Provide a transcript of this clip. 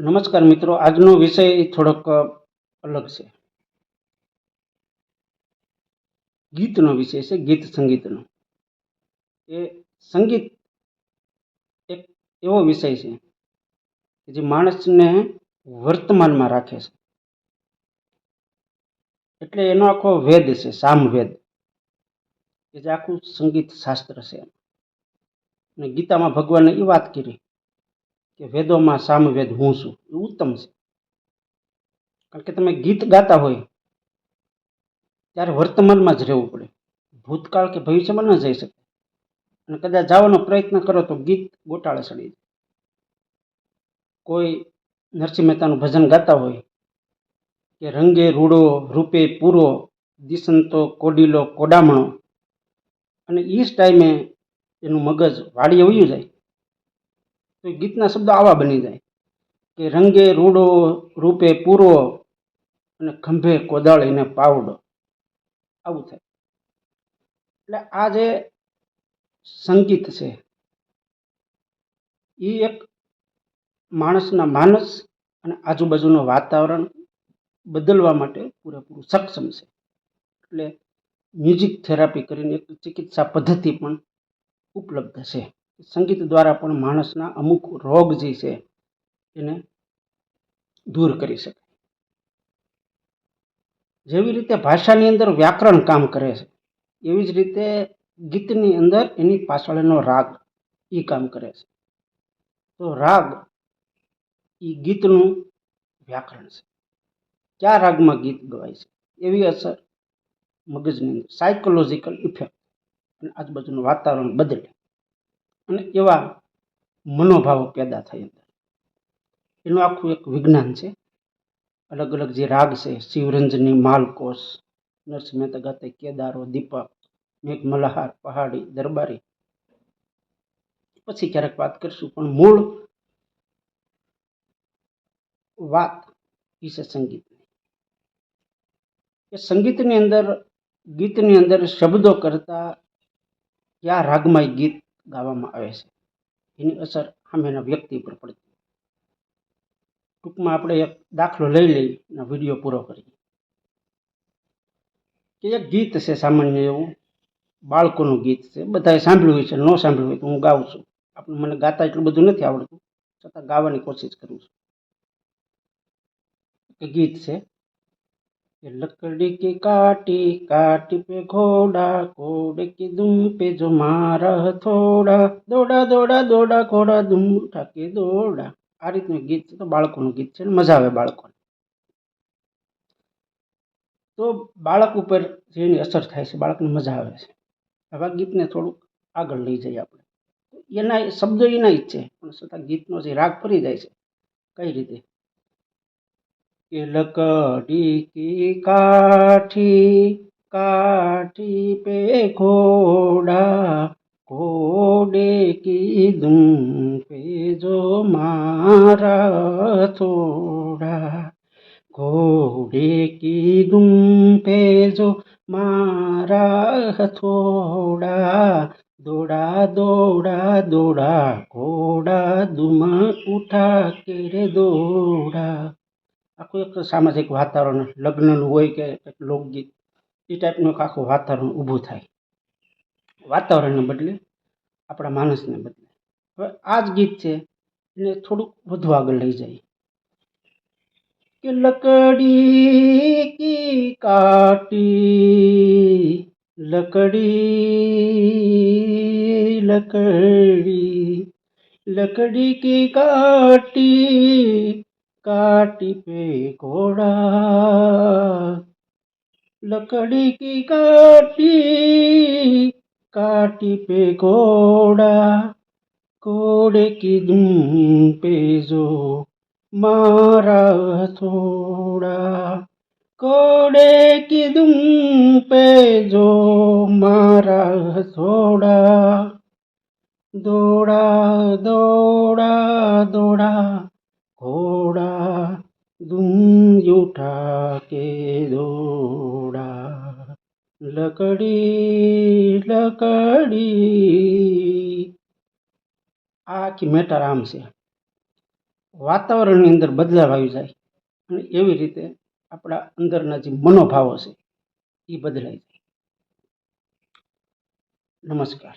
નમસ્કાર મિત્રો, આજનો વિષય થોડોક અલગ છે. ગીતનો વિષય છે, ગીત સંગીતનો. એ સંગીત એક એવો વિષય છે કે જે માણસને વર્તમાનમાં રાખે છે. એટલે એનો આખો વેદ છે, સામવેદ, કે જે આખું સંગીત શાસ્ત્ર છે. અને ગીતામાં ભગવાને એ વાત કરી. કે વેદોમાં સામવેદ હું છું. એ ઉત્તમ છે. કારણ કે તમે ગીત ગાતા હોય, ત્યારે વર્તમાનમાં જ રહેવું પડે. ભૂતકાળ કે ભવિષ્યમાં ન જઈ શકે. અને કદાચ જવાનો પ્રયત્ન કરો તો ગીત ગોટાળે ચડી જાય. કોઈ નરસિંહ મહેતાનું ભજન ગાતા હોય, કે રંગે રૂડો, રૂપે પૂરો, દિસંતો, કોડીલો, કોડામણો, અને એ જ ટાઈમે એનું મગજ વાડીએ વયું જાય. તો એ ગીતના શબ્દો આવા બની જાય કે રંગે રૂડો, રૂપે પૂરો અને ખંભે કોદાળીને પાવડો. આવું થાય. એટલે આ જે સંગીત છે એ એક માણસના માનસ અને આજુબાજુનું વાતાવરણ બદલવા માટે પૂરેપૂરું સક્ષમ છે. એટલે મ્યુઝિક થેરાપી કરીને એક ચિકિત્સા પદ્ધતિ પણ ઉપલબ્ધ છે. સંગીત દ્વારા પણ માણસના અમુક રોગ જે છે, એને દૂર કરી શકાય જેવી રીતે ભાષાની અંદર વ્યાકરણ કામ કરે છે, એવી જ રીતે ગીતની અંદર એની પાછળનો રાગ એ કામ કરે છે. તો રાગ એ ગીતનું વ્યાકરણ છે. કયા રાગમાં ગીત ગવાય છે? એવી અસર મગજની અંદર સાયકોલોજીકલ ઇફેક્ટ અને આજુબાજુનું વાતાવરણ બદલે. અને એવા મનોભાવો પેદા થાય અંદર એનું આખું એક વિજ્ઞાન છે. અલગ અલગ જે રાગ છે, શિવરંજની માલકોષ નરસિંહ મહેતા ગાતે, કેદારો, દીપક મેઘ મલ્હાર પહાડી, દરબારી. પછી ક્યારેક વાત કરીશું, પણ મૂળ વાત વિશે સંગીતની. એ સંગીતની અંદર, ગીતની અંદર શબ્દો કરતા કયા રાગમાં ગીત ગાવામાં આવે છે. એની અસર સામેના વ્યક્તિ પર પડતી ટૂંકમાં આપણે એક દાખલો લઈ લઈને વીડિયો પૂરો કરીએ. કે એક ગીત છે સામાન્ય એવું, બાળકોનું ગીત છે. બધાએ સાંભળ્યું હોય છે, ન સાંભળ્યું હોય તો હું ગાઉં છું. આપણે મને ગાતા એટલું બધું નથી આવડતું, છતાં ગાવાની કોશિશ કરું છું. ગીત છે लकड़ी की काटी काटी पे घोड़ा घोड़े की दुम पे जो मारा થોડા દોડા દોડા દોડા ઘોડા દુમ ઉઠા કે દોડા આ રીતનું ગીત છે તો બાળકોનું ગીત છે અને મજા આવે બાળકોને તો બાળક ઉપર જેની અસર થાય છે બાળકને મજા આવે છે આવા ગીતને થોડુંક આગળ લઈ જઈએ આપણે એના શબ્દો એના જ છે પણ છતાં ગીતનો જે રાગ ફરી જાય છે કઈ રીતે કે લકડી કી કાઠી કાઠી પે ઘોડા, ઘોડે કી દુમ પે જો મારા થોડા. ઘોડે કી દુમ પે જો મારા થોડા. દોડા દોડા દોડા, ઘોડા દુમ ઉઠા કે દોડા. આખું એક સામાજિક વાતાવરણ, લગ્નનું હોય કે લોકગીત, એ ટાઈપનું એક આખું વાતાવરણ ઊભું થાય. વાતાવરણને બદલે આપણા માણસને બદલે. હવે આ જ ગીત છે, એને થોડુંક વધુ આગળ લઈ જાય કે લકડી કી કાટી, લકડી લકડી લકડી કી કાટી काटी पे घोड़ा लकड़ी की काटी काटी पे घोड़ा घोड़े की दुम पे जो मारा थोड़ा घोड़े की दुम पे जो मारा थोड़ा दौड़ा दौड़ा दौड़ा घोड़ा ડુંગી ઉઠા કે દોડા, લકડી લકડી. આખી મેટર આમ છે. વાતાવરણની અંદર બદલાવ આવી જાય અને એવી રીતે આપણા અંદરના જે મનોભાવો છે, એ બદલાઈ જાય. નમસ્કાર.